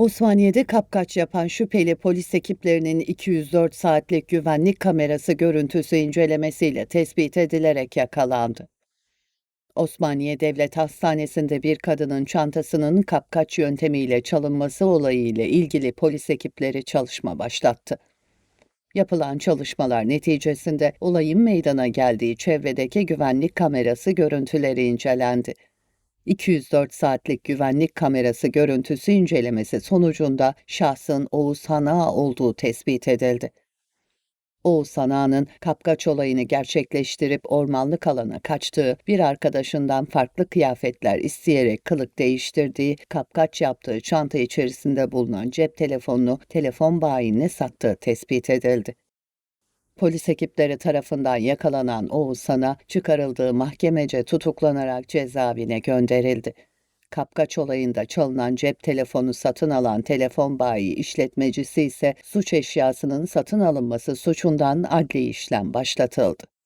Osmaniye'de kapkaç yapan şüpheli polis ekiplerinin 204 saatlik güvenlik kamerası görüntüsü incelemesiyle tespit edilerek yakalandı. Osmaniye Devlet Hastanesi'nde bir kadının çantasının kapkaç yöntemiyle çalınması olayıyla ilgili polis ekipleri çalışma başlattı. Yapılan çalışmalar neticesinde olayın meydana geldiği çevredeki güvenlik kamerası görüntüleri incelendi. 204 saatlik güvenlik kamerası görüntüsü incelemesi sonucunda şahsın Oğuz Hana olduğu tespit edildi. Oğuz Hana'nın kapkaç olayını gerçekleştirip ormanlık alana kaçtığı, bir arkadaşından farklı kıyafetler isteyerek kılık değiştirdiği, kapkaç yaptığı çanta içerisinde bulunan cep telefonunu telefon bayine sattığı tespit edildi. Polis ekipleri tarafından yakalanan Oğuz Han'a çıkarıldığı mahkemece tutuklanarak cezaevine gönderildi. Kapkaç olayında çalınan cep telefonu satın alan telefon bayi işletmecisi ise suç eşyasının satın alınması suçundan adli işlem başlatıldı.